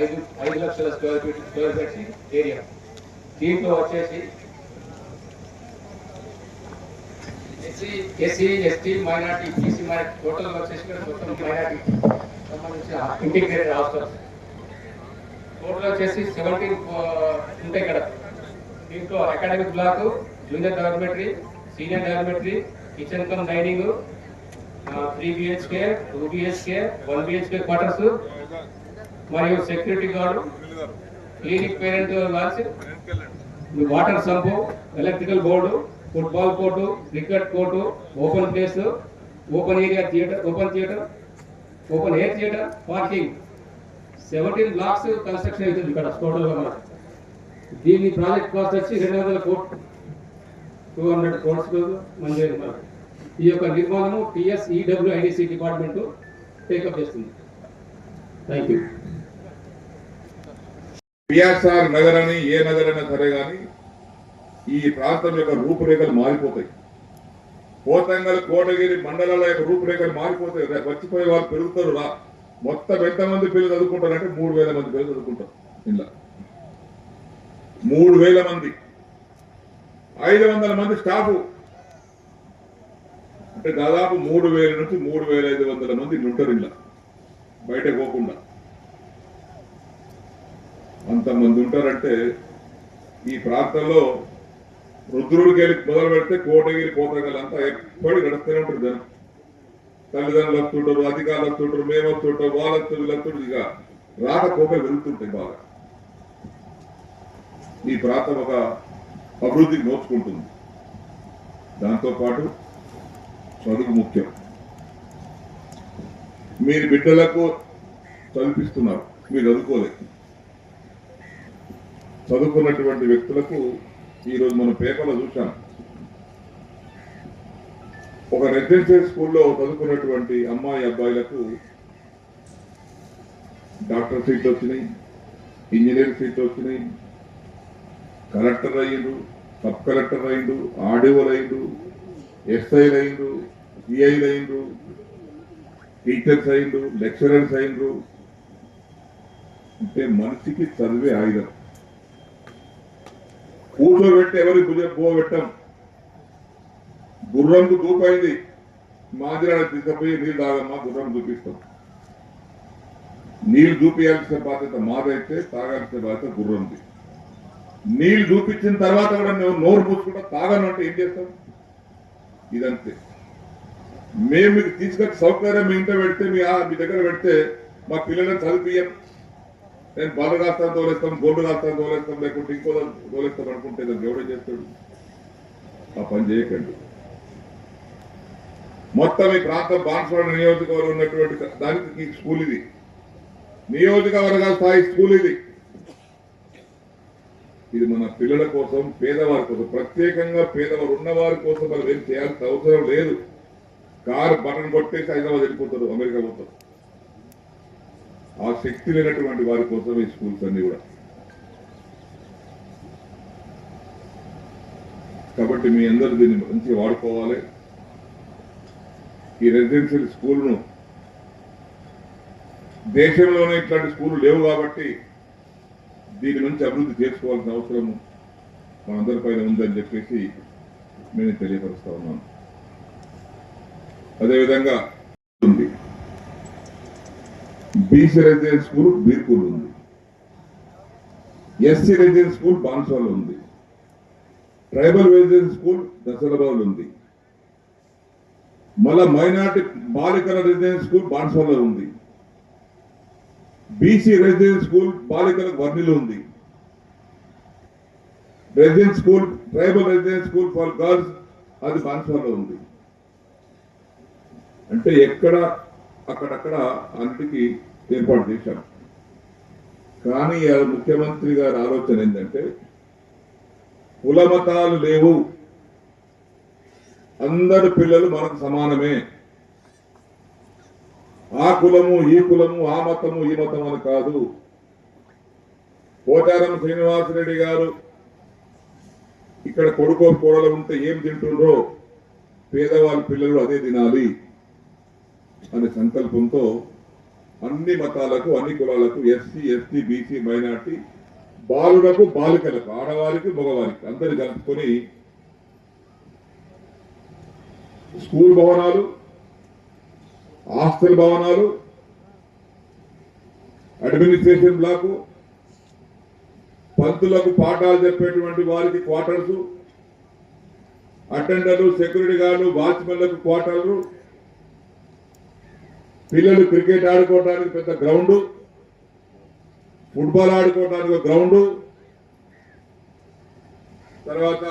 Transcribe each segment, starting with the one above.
ఐదు ఐదు లక్షల square feet square feet area. దీంట్లో వచ్చేసి SC SC ST minority BC minority total వచ్చేసి మొత్తం మైనార్టీ సంబంధించిన ఇంటిగ్రేటెడ్ హాస్టల్స్. టోటల్ వచ్చేసి సెవెంటీన్ ఉంటాయి ఇక్కడ. దీంట్లో academic block junior dormitory senior dormitory kitchen cum dining three BHK two BHK one BHK quarters మరియు security guard clinic parent walls water sump electrical board football court cricket court open place open area theatre open theatre open air theatre parking seventeen blocks construction అవుతుంది ఇక్కడ టోటల్గా మనకు. దీని project cost వచ్చి రెండు వందల కోట్లు టూ హండ్రెడ్ కోట్స్ మంజూరు మనకు. ఈ యొక్క నిర్మాణము టిఎస్ఈడబ్ల్యూఐడిసి డిపార్ట్మెంట్ టేకప్ చేస్తుంది థ్యాంక్ యూ పిఎస్ఆర్ నగర్ అని ఏ నగర్ అయినా సరే కానీ ఈ ప్రాంతం యొక్క రూపురేఖలు మారిపోతాయి. పోతంగల్ కోటగిరి మండలాల యొక్క రూపురేఖలు మారిపోతాయి. వచ్చిపోయే వాళ్ళు పెరుగుతారు రా. మొత్తం ఎంతమంది పిల్లలు చదువుకుంటారంటే మూడు వేల మంది పిల్లలు చదువుకుంటారు ఇలా మూడు వేల మంది. ఐదు వందల మంది స్టాఫ్. అంటే దాదాపు మూడు వేల నుంచి మూడు వేల ఐదు వందల మంది ఉంటారు ఇలా బయట పోకుండా. అంతమంది ఉంటారంటే ఈ ప్రాంతంలో రుద్రుడికి వెళ్ళి మొదలు పెడితే కోటగిరి పోతగల్ అంతా ఎప్పటి నడుస్తూనే ఉంటుంది జనం. తల్లిదండ్రులు వస్తుంటారు అధికారులు వస్తుంటారు మేము వస్తుంటాం వాళ్ళు వస్తుంది వీళ్ళు వస్తుంటారు ఇక రాకపోకలు వెళ్తుంటాయి బాగా. ఈ ప్రాంతం ఒక అభివృద్ధికి నోచుకుంటుంది. దాంతో పాటు చదువు ముఖ్యం. మీరు బిడ్డలకు చదివిస్తున్నారు మీరు చదువుకోలేదు. చదువుకున్నటువంటి వ్యక్తులకు ఈరోజు మనం పేపర్లో చూసాం ఒక రెసిడెన్షియల్ స్కూల్లో చదువుకున్నటువంటి అమ్మాయి అబ్బాయిలకు డాక్టర్ సీట్లు వచ్చినాయి ఇంజనీర్ సీట్లు వచ్చినాయి కలెక్టర్ అయ్యిండు సబ్ కలెక్టర్ అయిండు ఆర్డీఓలు అయిండు ఎస్ఐలు అయిండు సిఐలు అయిండు టీచర్స్ అయిండు లెక్చరర్స్ అయిండ్రు అంటే మనిషికి చదివే ఆయుధం. కూర్చోబెట్టి ఎవరి భుజ పెట్టాం గుర్రంకు దూపైంది మాదిరాడ తీసుకుపోయి నీళ్ళు తాగమ్మా గుర్రం చూపిస్తాం నీళ్ళు చూపించాల్సిన బాధ్యత మాదైతే తాగాల్సిన బాధ్యత గుర్రంది. నీళ్ళు చూపించిన తర్వాత కూడా నువ్వు నోరు మూసుకుంటా తాగను అంటే ఏం చేస్తాం ఇదంతే. మేము మీకు తీసుకొచ్చి సౌకర్యం మీ ఇంట్లో పెడితే మీ మీ దగ్గర పెడితే మా పిల్లలను చదివియం నేను బాధ రాస్తాను తోలేస్తాం గోల్డ్ రాస్తాను తోలేస్తాం లేకుంటే ఇంకో తోలేస్తాం అనుకుంటే దాన్ని ఎవడో చేస్తాడు? ఆ పని చేయకండి. మొత్తం ఈ ప్రాంతం బాన్స్వాడ నియోజకవర్గం ఉన్నటువంటి దానికి స్కూల్ ఇది. నియోజకవర్గ స్థాయి స్కూల్ ఇది. ఇది మన పిల్లల కోసం పేదవారి కోసం ప్రత్యేకంగా పేదవారు ఉన్నవారి కోసం మనం ఏం చేయాల్సిన అవసరం లేదు. కారు బటన్ కొట్టేసి హైదరాబాద్ వెళ్ళిపోతారు అమెరికా పోతారు. ఆ శక్తి లేనటువంటి వారి కోసం ఈ స్కూల్స్ అన్ని కూడా. కాబట్టి మీ అందరూ దీన్ని మంచిగా వాడుకోవాలి. ఈ రెసిడెన్షియల్ స్కూల్ను దేశంలోనే ఇట్లాంటి స్కూళ్ళు లేవు కాబట్టి దీని నుంచి అభివృద్ధి చేసుకోవాల్సిన అవసరం మనందరిపైన ఉందని చెప్పేసి నేను తెలియపరుస్తా ఉన్నాను. అదేవిధంగా ఉంది. బీసీ రెసిడెన్స్ స్కూల్ బీర్పూర్ ఉంది. ఎస్సీ రెసిడెన్స్ స్కూల్ బాన్సాల్ ఉంది. ట్రైబల్ రెసిడెన్స్ స్కూల్ దసరాబాద్ ఉంది. మళ్ళా మైనార్టీ బాలికల రెసిడెన్స్ స్కూల్ బాన్స్వాల్లో ఉంది. బీసీ రెసిడెన్స్ స్కూల్ బాలికల వర్ణిలో ఉంది. Residence school tribal residence school for girls అది బాన్సాల్లో ఉంది. అంటే ఎక్కడ అక్కడక్కడ అన్నిటికీ ఏర్పాటు చేశాం కానీ ముఖ్యమంత్రి గారి ఆలోచన ఏంటంటే కుల మతాలు లేవు. అందరు పిల్లలు మనకు సమానమే. ఆ కులము ఈ కులము ఆ మతము ఈ మతం అని కాదు. పోచారం శ్రీనివాసరెడ్డి గారు ఇక్కడ కొడుకో కోడలు ఉంటే ఏం తింటుండ్రో పేదవాళ్ళ పిల్లలు అదే తినాలి అనే సంకల్పంతో అన్ని మతాలకు అన్ని కులాలకు ఎస్సీ ఎస్టీ బీసీ మైనార్టీ బాలులకు బాలికలకు ఆడవారికి మగవారికి అందరు కలుపుకొని స్కూల్ భవనాలు హాస్టల్ భవనాలు అడ్మినిస్ట్రేషన్ బ్లాకు పంతులకు పాఠాలు చెప్పేటువంటి వారికి క్వార్టర్స్ అటెండర్లు సెక్యూరిటీ గార్డు వాచ్మెన్లకు క్వార్టర్లు పిల్లలు క్రికెట్ ఆడుకోవడానికి పెద్ద గ్రౌండ్ ఫుట్బాల్ ఆడుకోవడానికి ఒక గ్రౌండ్. తర్వాత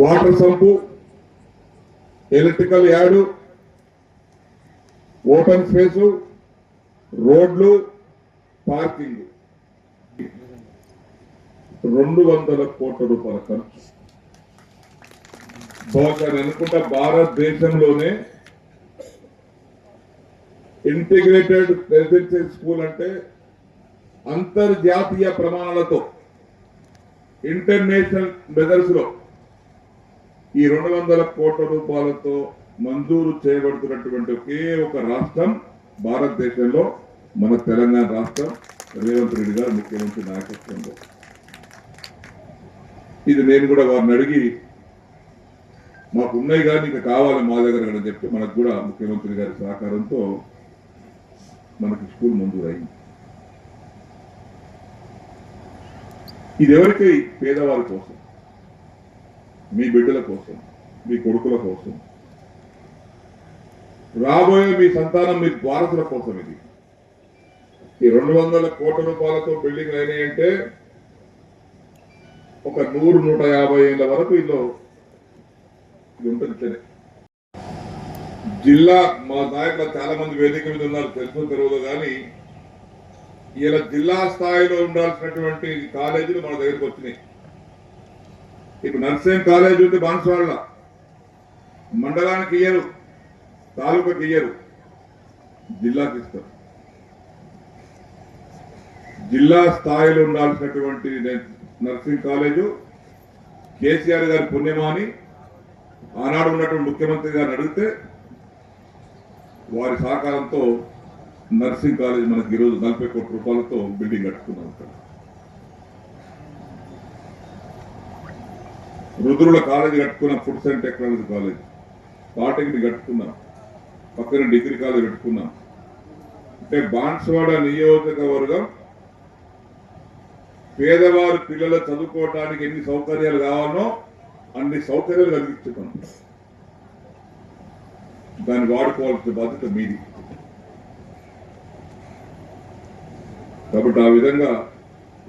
water sump electrical yard open space రోడ్లు పార్కింగ్. రెండు వందల కోట్ల రూపాయల ఖర్చు. బహుశా అనుకుంటా భారతదేశంలోనే ఇంటిగ్రేటెడ్ రెసిడెన్షియల్ స్కూల్ అంటే అంతర్జాతీయ ప్రమాణాలతో ఇంటర్నేషనల్ మెజర్స్లో ఈ రెండు వందల కోట్ల రూపాయలతో మంజూరు చేయబడుతున్నటువంటి ఒకే ఒక రాష్ట్రం భారతదేశంలో మన తెలంగాణ రాష్ట్రం రేవంత్ రెడ్డి గారు ముఖ్యమంత్రి నాయకత్వంలో. ఇది నేను కూడా వారిని అడిగి మాకు ఉన్నాయి కానీ ఇంకా కావాలి మా దగ్గర అని చెప్తే మనకు కూడా ముఖ్యమంత్రి గారి సహకారంతో మనకి స్కూల్ మంజూరైంది. ఇది ఎవరికి పేదవారి కోసం మీ బిడ్డల కోసం మీ కొడుకుల కోసం. రాబోయే మీ సంతానం మీ వారసుల కోసం ఇది. ఈ రెండు వందల కోట్ల రూపాయలతో బిల్డింగ్ అయినాయంటే ఒక నూరు నూట యాభై ఏళ్ళ వరకు ఇందులో ఇది ఉంటుంది ఇట్లనే. జిల్లా మా నాయకులు చాలా మంది వేదిక మీద ఉన్నారు తెలుసు తెలుగులో కానీ ఇలా జిల్లా స్థాయిలో ఉండాల్సినటువంటి కాలేజీలు మన దగ్గరికి వచ్చినాయి ఇప్పుడు నర్సింగ్ కాలేజ్ ఉంది బాన్స్వాళ్ళ మండలానికి ఇయ్యరు తాలూకాకి ఇయ్యరు జిల్లాకి ఇస్తారు జిల్లా స్థాయిలో ఉండాల్సినటువంటి నేను నర్సింగ్ కాలేజు కేసీఆర్ గారి పుణ్యమాని ఆనాడు ఉన్నటువంటి ముఖ్యమంత్రి గారిని అడిగితే వారి సహకారంతో నర్సింగ్ కాలేజ్ మనకి ఈరోజు నలభై కోట్ల రూపాయలతో బిల్డింగ్ కట్టుకున్నాం అక్కడ రుద్రుల కాలేజ్ కట్టుకున్నాం food science technology college. Polytechnic కట్టుకున్నాం. పక్కన డిగ్రీ కాలేజ్ కట్టుకున్నాం. అంటే బాన్స్వాడ నియోజకవర్గం పేదవారి పిల్లలు చదువుకోవడానికి ఎన్ని సౌకర్యాలు కావాలో అన్ని సౌకర్యాలు కలిగించుకున్నాం దాన్ని వాడుకోవాల్సిన బాధ్యత మీది. కాబట్టి ఆ విధంగా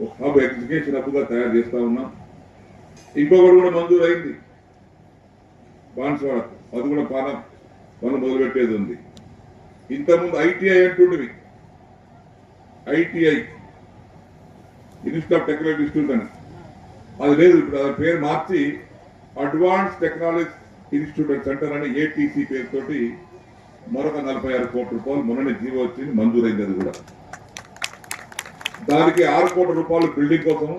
ఒక హబ్ ఎడ్యుకేషన్ హబ్గా తయారు చేస్తా ఉన్నాం. ఇంకొకటి కూడా మంజూరు అయింది బాన్స్వాడ అది కూడా పాన. పనులు మొదలుపెట్టేది ఉంది. ఇంతకుముందు ITI అంటుండేవి. ITI. Institute of technology institute అని. అది లేదు ఇప్పుడు దాని పేరు మార్చి advance technology institute and centre అని ఏటీసీ పేరుతోటి మరొక నలభై ఆరు కోట్ల రూపాయలు మొన్ననే జీవో వచ్చింది మంజూరైంది అది కూడా. దానికి ఆరు కోట్ల రూపాయలు బిల్డింగ్ కోసం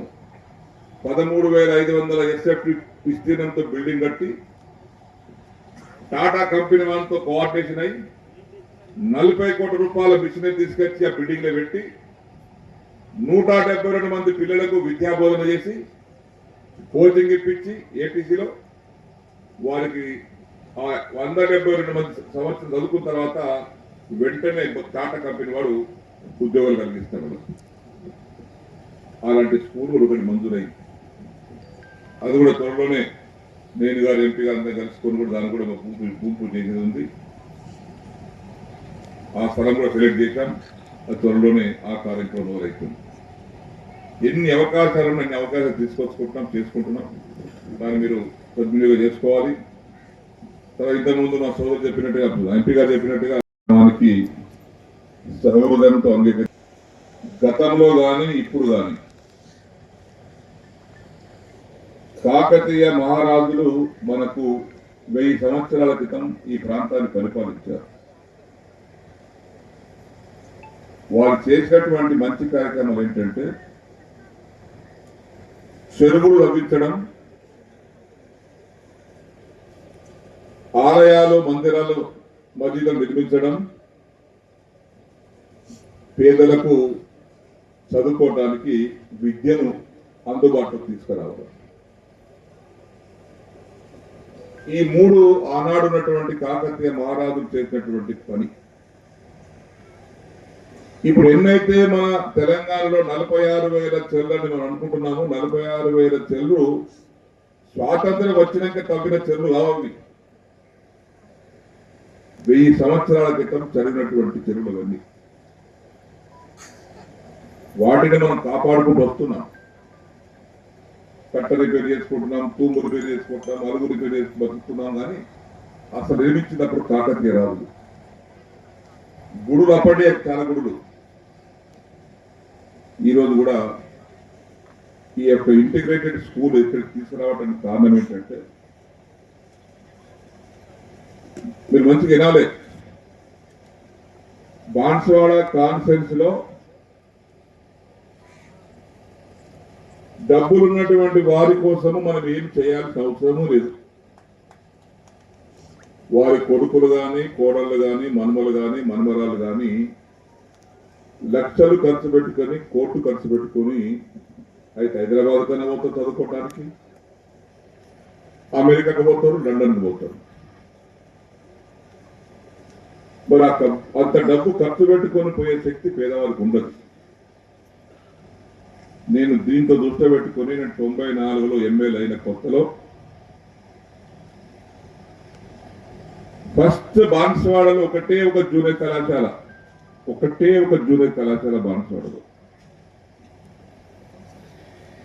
పదమూడు వేల ఐదు వందల ఎస్ఎఫ్టి విస్తీర్ణంతో బిల్డింగ్ కట్టి టాటా కంపెనీ వాళ్ళతో కోఆర్డినేషన్ అయ్యి నలభై కోట్ల రూపాయల మిషనరీ తీసుకొచ్చి ఆ బిల్డింగ్లో పెట్టి నూట డెబ్బై రెండు మంది పిల్లలకు విద్యా బోధన చేసి కోచింగ్ ఇప్పించి ఏపీసీలో వారికి ఆ వంద డెబ్బై రెండు మంది సంవత్సరం చదువుకున్న తర్వాత వెంటనే టాటా కంపెనీ వాడు ఉద్యోగాలు కలిగిస్తాడు అలాంటి స్కూల్ కూడా ఒకటి మంజూరైంది. అది కూడా త్వరలోనే నేను గారు ఎంపీ గారితో కలుసుకొని కూడా దాన్ని కూడా గుంపు గుంపు చేసేది ఉంది. ఆ స్థలం కూడా సెలెక్ట్ చేశాం. త్వరలోనే ఆ కార్యక్రమం అవుతుంది ఎన్ని అవకాశాలు ఉన్నాయి, అన్ని అవకాశాలు తీసుకొచ్చుకుంటున్నాం చేసుకుంటున్నాం. దాన్ని మీరు సద్వినియోగం చేసుకోవాలి. తర్వాత ఇంతకుముందు మా సోదరు చెప్పినట్టుగా ఎంపీ గారు చెప్పినట్టుగా మనకి సర్వోదయంతో అంగీకరి గతంలో కానీ ఇప్పుడు కానీ కాకతీయ మహారాజులు మనకు వెయ్యి సంవత్సరాల క్రితం ఈ ప్రాంతాన్ని పరిపాలించారు. వారు చేసినటువంటి మంచి కార్యక్రమాలు ఏంటంటే చెరువులు లభించడం ఆలయాలు మందిరాలు మసీదులు నిర్మించడం పేదలకు చదువుకోవడానికి విద్యను అందుబాటులోకి తీసుకురావడం. ఈ మూడు ఆనాడున్నటువంటి కాకతీయ మహారాజులు చేసినటువంటి పని ఇప్పుడు ఎన్నైతే మన తెలంగాణలో నలభై ఆరు వేల చెల్లని మనం అనుకుంటున్నాము నలభై ఆరు వేల చెల్లు స్వాతంత్రం వచ్చినాక తవ్విన చెల్లు కావాలి వెయ్యి సంవత్సరాల క్రితం చదివినటువంటి చెరువులన్నీ. వాటిని మనం కాపాడుకుంటూ వస్తున్నాం. కట్ట రిపేర్ చేసుకుంటున్నాం తూము రిపేర్ చేసుకుంటున్నాం అలుగు రిపేర్ చేసి బతుకుతున్నాం కానీ అసలు ఏమిచ్చినప్పుడు కాకతీయ రాదు గుడులు అప్పటి చాలా గుడులు. ఈరోజు కూడా ఈ యొక్క ఇంటిగ్రేటెడ్ స్కూల్ ఇక్కడికి తీసుకురావడానికి కారణం ఏంటంటే మీరు మంచిగా వినాలి. బాన్స్వాడ కాన్ఫరెన్స్లో డబ్బులు ఉన్నటువంటి వారి కోసము మనం ఏం చేయాల్సిన అవసరము లేదు. వారి కొడుకులు కానీ కోడళ్ళు కానీ మనుమలు కానీ మనుమరాలు కానీ లక్షలు ఖర్చు పెట్టుకొని కోర్టు ఖర్చు పెట్టుకొని అయితే హైదరాబాద్ కన్నా పోతారు చదువుకోవడానికి అమెరికాకు పోతారు లండన్కి పోతారు. మరి అంత డబ్బు ఖర్చు పెట్టుకొని పోయే శక్తి పేదవాళ్ళకి ఉండదు. నేను దీంతో దృష్టి పెట్టుకొని నేను తొంభై నాలుగులో ఎమ్మెల్యే అయిన కొత్తలో ఫస్ట్ బాన్స్వాడలో ఒకటే ఒక జూనియర్ కళాశాల. ఒకటే ఒక జూనియర్ కళాశాల బాన్స్వాడలో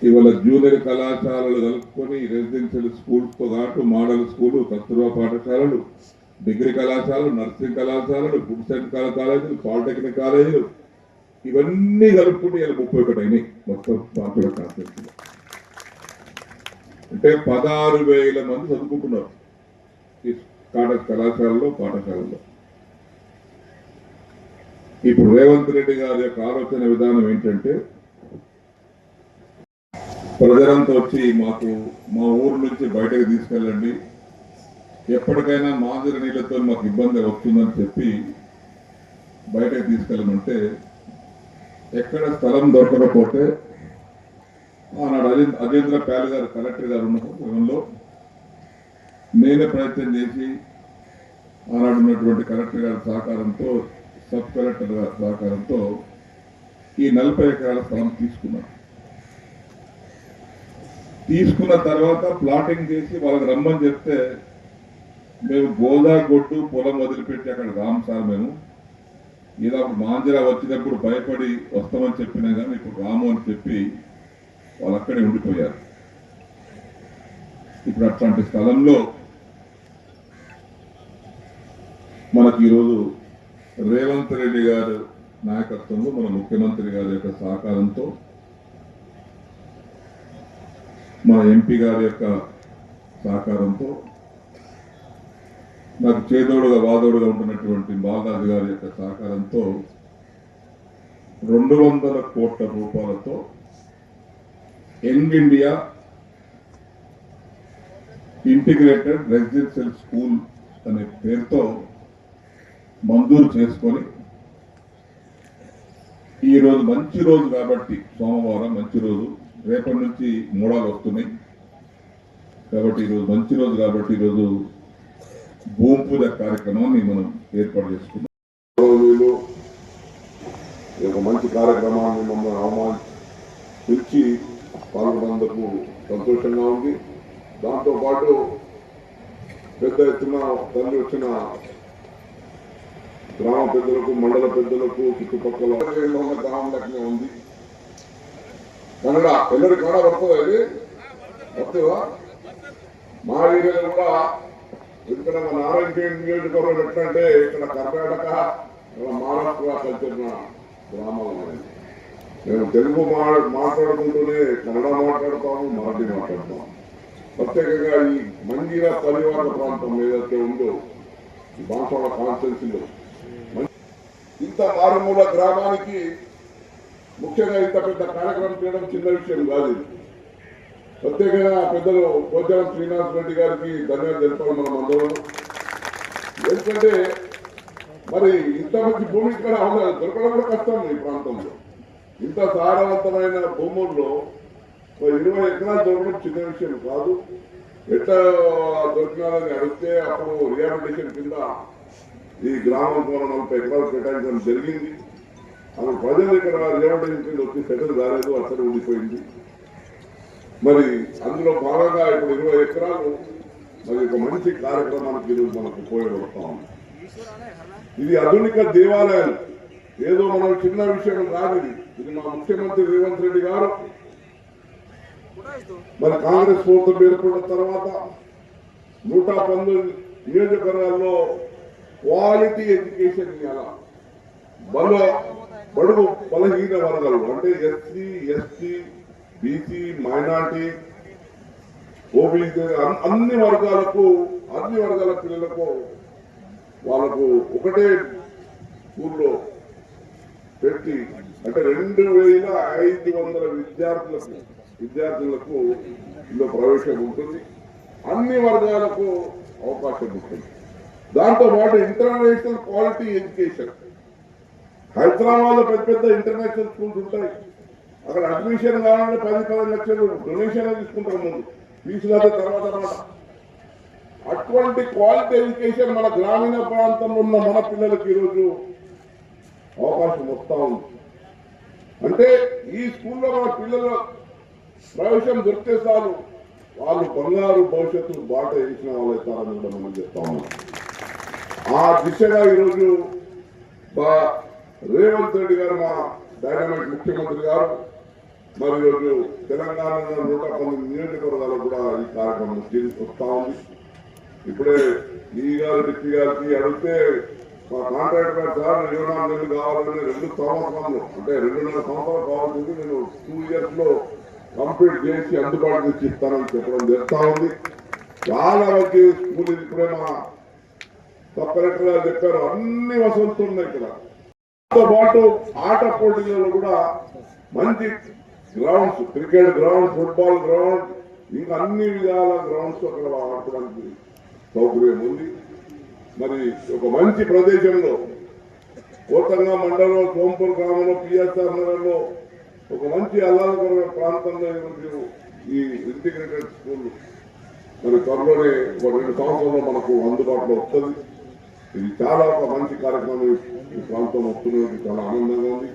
ఇవాళ జూనియర్ కళాశాలలు కలుపుకొని రెసిడెన్షియల్ స్కూల్తో తో పాటు మోడల్ స్కూలు కస్తూర్బా పాఠశాలలు డిగ్రీ కళాశాలలు నర్సింగ్ కళాశాలలు ఫుడ్ సైన్స్ కాలేజీలు పాలిటెక్నిక్ కాలేజీలు ఇవన్నీ కలుపుకుంటే ఇలా ముప్పై ఒకటి అయినాయి మొత్తం పార్టీల కాన్ఫరెన్స్ అంటే పదహారు వేల మంది చదువుకుంటున్నారు ఈ కళాశాలలో పాఠశాలలో. ఇప్పుడు రేవంత్ రెడ్డి గారి యొక్క ఆలోచన విధానం ఏంటంటే ప్రజలంతా వచ్చి మాకు మా ఊరు నుంచి బయటకు తీసుకెళ్ళండి. ఎప్పటికైనా మాదిరి నీళ్ళతో మాకు ఇబ్బంది వస్తుందని చెప్పి బయటకు తీసుకెళ్ళమంటే ఎక్కడ స్థలం దొరకకపోతే ఆనాడు అజేంద్ర అజేంద్ర ప్యాల్ గారు కలెక్టర్ గారు ఉన్న సమయంలో నేనే ప్రయత్నం చేసి ఆనాడు ఉన్నటువంటి కలెక్టర్ గారి సహకారంతో సబ్ కలెక్టర్ గారి సహకారంతో ఈ నలభై ఎకరాల స్థలం తీసుకున్నాం. తీసుకున్న తర్వాత ప్లాటింగ్ చేసి వాళ్ళకి రమ్మని చెప్తే మేము గోదా గొడ్డు పొలం వదిలిపెట్టి అక్కడ రాము సార్ మేము. ఏదో ఒక మాంజరా వచ్చినప్పుడు భయపడి వస్తామని చెప్పినా కానీ ఇప్పుడు రాము అని చెప్పి వాళ్ళు అక్కడే ఉండిపోయారు. ఇప్పుడు అట్లాంటి స్థలంలో మనకి ఈరోజు రేవంత్ రెడ్డి గారు నాయకత్వంలో మన ముఖ్యమంత్రి గారి యొక్క సహకారంతో మన ఎంపీ గారి యొక్క సహకారంతో నాకు చేదోడుగా వాదోడుగా ఉంటున్నటువంటి బాలరాజు గారి యొక్క సహకారంతో రెండు వందల కోట్ల రూపాయలతో young India integrated residential school అనే పేరుతో మంజూరు చేసుకొని ఈ రోజు మంచి రోజు కాబట్టి సోమవారం మంచి రోజు. రేపటి నుంచి మూడాలు వస్తున్నాయి. కాబట్టి ఈరోజు మంచి రోజు కాబట్టి ఈరోజు భూమి పూజ కార్యక్రమాన్ని మనం ఏర్పాటు చేసుకున్నాం ఒక మంచి కార్యక్రమాన్ని మమ్మల్ని అవమాన పిలిచి పాల్గొన్నందుకు సంతోషంగా ఉంది. దాంతో పాటు పెద్ద ఎత్తున తల్లి వచ్చిన గ్రామ పెద్దలకు మండల పెద్దలకు చుట్టుపక్కల గ్రామం ఉంది. కన్నడ ఎల్లడి కన్నడ వస్తుందా ఇది? మా వీరే కూడా ఇక్కడ మన నారాయణ నియోజకవర్గం ఎట్లంటే ఇక్కడ కర్ణాటక మహారాష్ట్ర కలిసిన గ్రామాలు ఉన్నాయి మేము తెలుగు మాట్లాడుకుంటూనే కన్నడ మాట్లాడతాము మరాఠీ మాట్లాడతాము. ప్రత్యేకంగా ఈ మంజీరా తలివాడ ప్రాంతం ఏదైతే ఉందో ఈ బాన్సాడ కాన్స్టెన్సీలో ఇంత మారుమూల గ్రామానికి ముఖ్యంగా ఇంత పెద్ద కార్యక్రమం చేయడం చిన్న విషయం కాదు ప్రత్యేకంగా పెద్దలు పోచారం శ్రీనివాస్ రెడ్డి గారికి ధన్యవాదాలు తెలుపడం మనం అందరం. ఎందుకంటే మరి ఇంత మంచి భూమి ఇక్కడ ఉండాలి. దొరకడం కూడా కష్టం ఈ ప్రాంతంలో. ఇంత సారవంతమైన భూముల్లో ఇరవై ఎకరాలు దొరకడం చిన్న విషయం కాదు. ఎట్లా దొరికినారని అడిగితే అప్పుడు రిహాబిలిటేషన్ కింద ఈ గ్రామం కూడా నలభై ఎకరాలు కేటాయించడం జరిగింది. అప్పుడు ప్రజలు ఇక్కడ రిహాబిలిటేషన్ వచ్చి సెటిల్ కాలేదు అక్కడ ఉండిపోయింది. మరి అందులో భాగంగా ఇప్పుడు ఇరవై ఎకరాలు మరి ఒక మంచి కార్యక్రమానికి ఈరోజు మనకు ఉపయోగపడతా ఇది ఆధునిక దేవాలయాలు ఏదో మనం చిన్న విషయం కాదు ఇది మా ముఖ్యమంత్రి రేవంత్ రెడ్డి గారు. మరి కాంగ్రెస్ ప్రభుత్వం ఏర్పడిన తర్వాత నూట పంతొమ్మిది నియోజకవర్గాల్లో క్వాలిటీ ఎడ్యుకేషన్ ఇవ్వాలా బల బడుగు బలహీన వర్గాలు అంటే SC ST BC minority OBC అన్ని వర్గాలకు అన్ని వర్గాల పిల్లలకు వాళ్ళకు ఒకటే స్కూల్లో పెట్టి అంటే రెండు వేల ఐదు వందల విద్యార్థులకు విద్యార్థులకు ఇందులో ప్రవేశం ఉంటుంది. అన్ని వర్గాలకు అవకాశం ఉంటుంది. దాంతో పాటు ఇంటర్నేషనల్ క్వాలిటీ ఎడ్యుకేషన్. హైదరాబాద్లో పెద్ద పెద్ద ఇంటర్నేషనల్ స్కూల్స్ ఉంటాయి. అక్కడ అడ్మిషన్ కావాలంటే పది పది లక్షలు డొనేషన్ తీసుకుంటారు ముందు. తీసుకున్న తర్వాత అటువంటి క్వాలిటీ ఎడ్యుకేషన్ మన గ్రామీణ ప్రాంతంలో ఉన్న మన పిల్లలకి ఈరోజు అవకాశం వస్తూ ఉంది. అంటే ఈ స్కూల్లో మన పిల్లల ప్రవేశం దొరికితే చాలు. వాళ్ళు బంగారు భవిష్యత్తు బాట వేసిన వాళ్ళు అవుతారని కూడా మనం చెప్తా ఉన్నాం. ఆ దిశగా ఈరోజు మా రేవంత్ రెడ్డి గారు మా డైనమిక్ ముఖ్యమంత్రి గారు మరి ఈరోజు తెలంగాణలో నూట పంతొమ్మిది నియోజకవర్గాలు కూడా ఈ కార్యక్రమం తీసుకొస్తా ఉంది. ఇప్పుడే ఈ గారు డిప్టీ గారికి అడిగితే మా కాంట్రాక్టర్ గారు సార్ ఇరవై నాలుగు నెలలు కావాలని రెండు సంవత్సరాలు అంటే రెండున్నర సంవత్సరాలు కావాల్సింది నేను టూ ఇయర్స్లో కంప్లీట్ చేసి అందుబాటులో ఇచ్చి ఇస్తానని చెప్పడం జరుగుతా ఉంది. చాలా మంచి స్కూల్ ఇప్పుడే మా సబ్ చెప్పారు. అన్ని వసతులు ఉన్నాయి ఇక్కడ. దాంతో పాటు ఆట పోటీలలో కూడా మంచి grounds cricket ground football ground ఇంకా అన్ని విధాల గ్రౌండ్స్ అక్కడ ఆడటానికి సౌకర్యం ఉంది. మరి ఒక మంచి ప్రదేశంలో కోతంగా మండలంలో సోంపూర్ గ్రామంలో పిఎస్ఆర్ నగర్లో ఒక మంచి అల్లాదకర ప్రాంతంలో ఈరోజు ఈ ఇంటిగ్రేటెడ్ స్కూల్ మరి త్వరలోనే ఒక రెండు సంవత్సరంలో మనకు అందుబాటులో వస్తుంది. ఇది చాలా ఒక మంచి కార్యక్రమం. ఈ ప్రాంతం వస్తున్నది చాలా ఆనందంగా ఉంది.